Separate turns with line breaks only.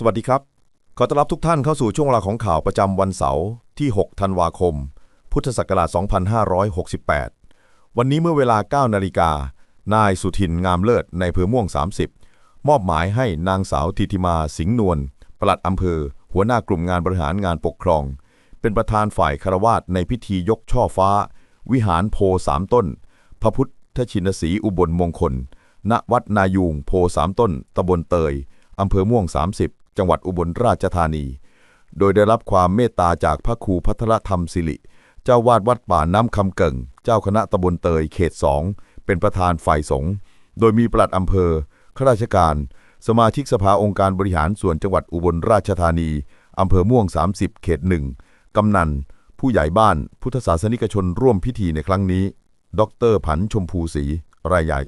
สวัสดีครับ ขอต้อนรับทุกท่านเข้าสู่ช่วงเวลาของข่าวประจำวันเสาร์ที่ 6 ธันวาคม พุทธศักราช 2568 วันนี้เมื่อเวลา 9 นาฬิกา นายสุทินงามเลิศในอำเภอม่วง 30 มอบหมายให้นางสาวทิติมาสิงห์นวลปลัดอำเภอ หัวหน้ากลุ่มงานบริหารงานปกครอง เป็นประธานฝ่ายคารวาสในพิธียกช่อฟ้า วิหารโพสามต้น พระพุทธชินสีอุบลมงคล ณ วัดนายูงโพสามต้นตำบลเตยอำเภอม่วง 30 จังหวัดอุบลราชธานี โดยได้รับความเมตตาจากพระครูพัทรธรรมสิริ เจ้าวาดวัดป่าน้ำคำเก่ง เจ้าคณะตำบลเตยเขตสองเป็นประธานฝ่ายสงฆ์โดยมีปลัดอำเภอข้าราชการ สมาชิกสภาองค์การบริหารส่วนจังหวัดอุบลราชธานีอำเภอม่วง 30 เขตหนึ่งกำนัน ผู้ใหญ่บ้าน พุทธศาสนิกชนร่วมพิธีในครั้งนี้ ดรผันชมพูศรีรายใหญ่